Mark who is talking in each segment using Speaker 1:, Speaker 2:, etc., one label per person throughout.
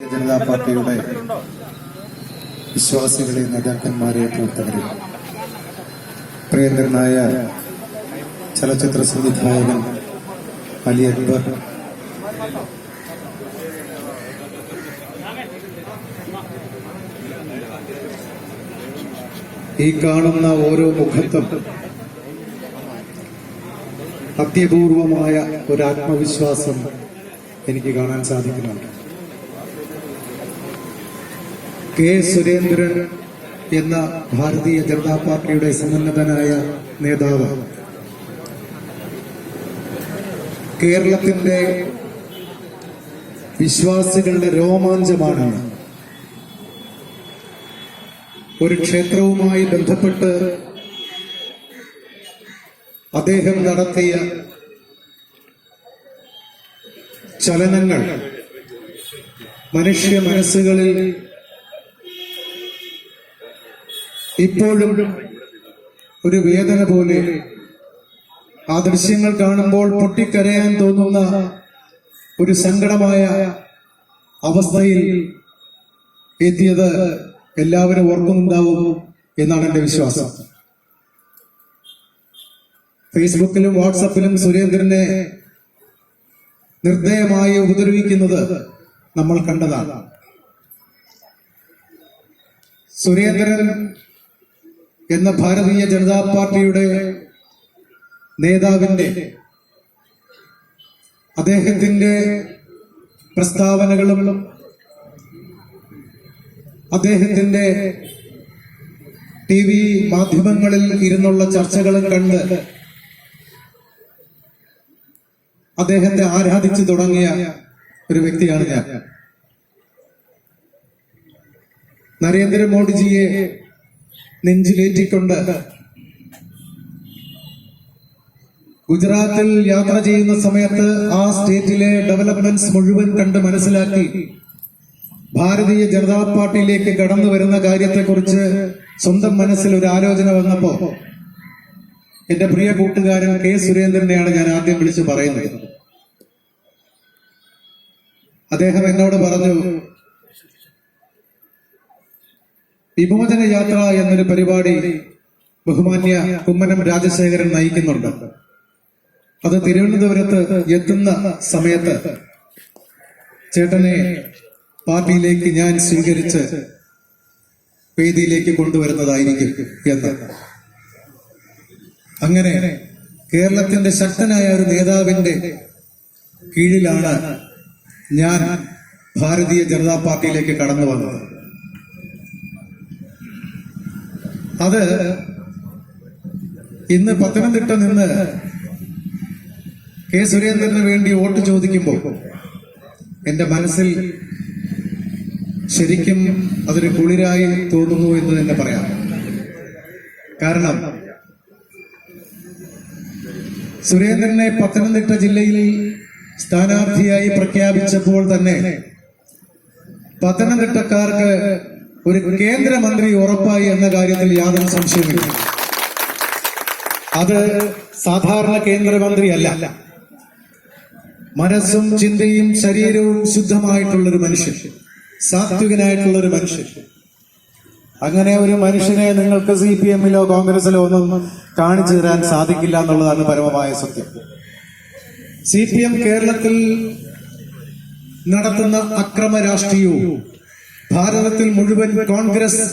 Speaker 1: ജനതാ പാർട്ടിയുടെ വിശ്വാസികളെ നേതാക്കന്മാരെ പ്രവർത്തകരെ. പ്രിയങ്കരനായ ചലച്ചിത്ര സംവിധായകൻ അലി അക്ബർ. ഈ കാണുന്ന ഓരോ മുഖത്തും അത്യപൂർവമായ ഒരു ആത്മവിശ്വാസം എനിക്ക് കാണാൻ സാധിക്കുന്നുണ്ട്. കെ സുരേന്ദ്രൻ എന്ന ഭാരതീയ ജനതാ പാർട്ടിയുടെ സമുന്നതനായ നേതാവ്. കേരളത്തിന്റെ വിശ്വാസികളുടെ രോമാഞ്ചമാണ്. ഒരു ക്ഷേത്രവുമായി ബന്ധപ്പെട്ട് അദ്ദേഹം നടത്തിയ ചലനങ്ങൾ മനുഷ്യ മനസ്സുകളിൽ ഇപ്പോഴും ഒരു വേദന പോലെ ആ ദൃശ്യങ്ങൾ കാണുമ്പോൾ പൊട്ടിക്കരയാൻ തോന്നുന്ന ഒരു സങ്കടമായ അവസ്ഥയിൽ എത്തിയത് എല്ലാവരും ഓർക്കുന്നുണ്ടാവും എന്നാണ് എന്റെ വിശ്വാസം. ഫേസ്ബുക്കിലും വാട്സപ്പിലും സുരേന്ദ്രനെ നിർദ്ദയമായി ഉപദ്രവിക്കുന്നത് നമ്മൾ കണ്ടതാണ്. സുരേന്ദ്രൻ എന്ന ഭാരതീയ ജനതാ പാർട്ടിയുടെ നേതാവിന്റെ അദ്ദേഹത്തിന്റെ പ്രസ്താവനകളും അദ്ദേഹത്തിന്റെ ടി വി മാധ്യമങ്ങളിൽ ഇരുന്നുള്ള ചർച്ചകളും കണ്ട് അദ്ദേഹത്തെ ആരാധിച്ചു തുടങ്ങിയ ഒരു വ്യക്തിയാണ് ഞാൻ. നരേന്ദ്രമോദിജിയെ നെഞ്ചിലേറ്റിക്കൊണ്ട് ഗുജറാത്തിൽ യാത്ര ചെയ്യുന്ന സമയത്ത് ആ സ്റ്റേറ്റിലെ ഡെവലപ്മെന്റ്സ് മുഴുവൻ കണ്ട് മനസ്സിലാക്കി ഭാരതീയ ജനതാ പാർട്ടിയിലേക്ക് കടന്നു വരുന്ന കാര്യത്തെക്കുറിച്ച് സ്വന്തം മനസ്സിൽ ഒരു ആലോചന വന്നപ്പോ എന്റെ പ്രിയ കൂട്ടുകാരൻ കെ സുരേന്ദ്രനെയാണ് ഞാൻ ആദ്യം വിളിച്ചു പറയുന്നത്. അദ്ദേഹം എന്നോട് പറഞ്ഞു വിമോചന യാത്ര എന്നൊരു പരിപാടി ബഹുമാന്യ കുമ്മനം രാജശേഖരൻ നയിക്കുന്നുണ്ട്. അത് തിരുവനന്തപുരത്ത് എത്തുന്ന സമയത്ത് ചേട്ടനെ പാർട്ടിയിലേക്ക് ഞാൻ സ്വീകരിച്ച് വേദിയിലേക്ക് കൊണ്ടുവരുന്നതായിരിക്കും എന്ന്. അങ്ങനെ കേരളത്തിന്റെ ശക്തനായ ഒരു നേതാവിന്റെ കീഴിലാണ് ഞാൻ ഭാരതീയ ജനതാ പാർട്ടിയിലേക്ക് കടന്നു വന്നത്. അത് ഇന്ന് പത്തനംതിട്ട നിന്ന് കെ സുരേന്ദ്രന് വേണ്ടി വോട്ട് ചോദിക്കുമ്പോൾ എന്റെ മനസ്സിൽ ശരിക്കും അതൊരു കുളിരായി തോന്നുന്നു എന്ന് തന്നെ പറയാം. കാരണം സുരേന്ദ്രനെ പത്തനംതിട്ട ജില്ലയിൽ സ്ഥാനാർത്ഥിയായി പ്രഖ്യാപിച്ചപ്പോൾ തന്നെ പത്തനംതിട്ടക്കാർക്ക് ഒരു കേന്ദ്രമന്ത്രി ഉറപ്പായി എന്ന കാര്യത്തിൽ യാതൊരു സംശയമില്ല അത് സാധാരണ കേന്ദ്രമന്ത്രി അല്ല മനസ്സും ചിന്തയും ശരീരവും ശുദ്ധമായിട്ടുള്ള ഒരു മനുഷ്യൻ. സാത്വികനായിട്ടുള്ള ഒരു മനുഷ്യൻ. അങ്ങനെ ഒരു മനുഷ്യനെ നിങ്ങൾക്ക് സി പി എമ്മിലോ കോൺഗ്രസിലോ ഒന്നും കാണിച്ചു തരാൻ സാധിക്കില്ല എന്നുള്ളതാണ് പരമമായ സത്യം. സി പി എം കേരളത്തിൽ നടത്തുന്ന അക്രമ രാഷ്ട്രീയവും ഭാരതത്തിൽ മുഴുവൻ കോൺഗ്രസ്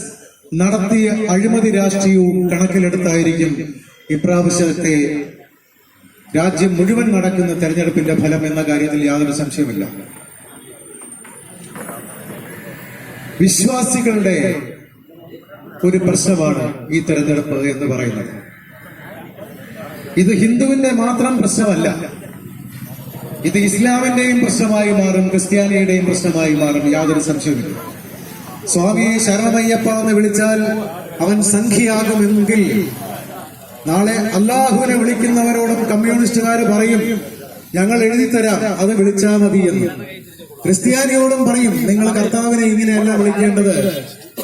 Speaker 1: നടത്തിയ അഴിമതി രാഷ്ട്രീയവും കണക്കിലെടുത്തായിരിക്കും ഇപ്രാവശ്യത്തെ രാജ്യം മുഴുവൻ നടക്കുന്ന തെരഞ്ഞെടുപ്പിന്റെ ഫലം എന്ന കാര്യത്തിൽ യാതൊരു സംശയമില്ല വിശ്വാസികളുടെ ഒരു പ്രശ്നമാണ് ഈ തെരഞ്ഞെടുപ്പ് എന്ന് പറയുന്നത്. ഇത് ഹിന്ദുവിന്റെ മാത്രം പ്രശ്നമല്ല. ഇത് ഇസ്ലാമിന്റെയും പ്രശ്നമായി മാറും ക്രിസ്ത്യാനിയുടെയും പ്രശ്നമായി മാറും. യാതൊരു സംശയമില്ല സ്വാമിയെ ശരണമയ്യപ്പ എന്ന് വിളിച്ചാൽ അവൻ സംഖ്യയാകുമെങ്കിൽ നാളെ അള്ളാഹുവിനെ വിളിക്കുന്നവരോടും കമ്മ്യൂണിസ്റ്റുകാർ പറയും ഞങ്ങൾ എഴുതി തരാം അത് വിളിച്ചാൽ മതി എന്ന്. ക്രിസ്ത്യാനിയോടും പറയും നിങ്ങൾ കർത്താവിനെ ഇങ്ങനെയല്ല വിളിക്കേണ്ടത്.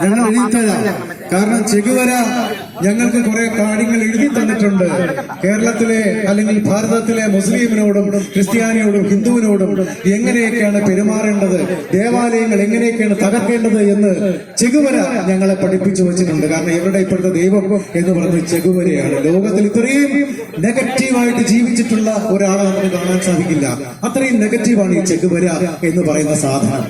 Speaker 1: ഞങ്ങൾ എഴുതി തരാം കാരണം ചെകുവര ഞങ്ങൾക്ക് കുറെ കാര്യങ്ങൾ എഴുതി തന്നിട്ടുണ്ട്. കേരളത്തിലെ അല്ലെങ്കിൽ ഭാരതത്തിലെ മുസ്ലിമിനോടും ക്രിസ്ത്യാനിയോടും ഹിന്ദുവിനോടും എങ്ങനെയൊക്കെയാണ് പെരുമാറേണ്ടത്? ദേവാലയങ്ങൾ എങ്ങനെയൊക്കെയാണ് തകർക്കേണ്ടത് എന്ന് ചെകുവര ഞങ്ങളെ പഠിപ്പിച്ചു വെച്ചിട്ടുണ്ട്. കാരണം ഇവരുടെ ഇപ്പോഴത്തെ ദൈവം എന്ന് പറയുന്നത് ചെകുവരയാണ് ലോകത്തിൽ ഇത്രയും നെഗറ്റീവായിട്ട് ജീവിച്ചിട്ടുള്ള ഒരാളെ നമുക്ക് കാണാൻ സാധിക്കില്ല. അത്രയും നെഗറ്റീവാണ് ഈ ചെകുവര എന്ന് പറയുന്ന സാധനം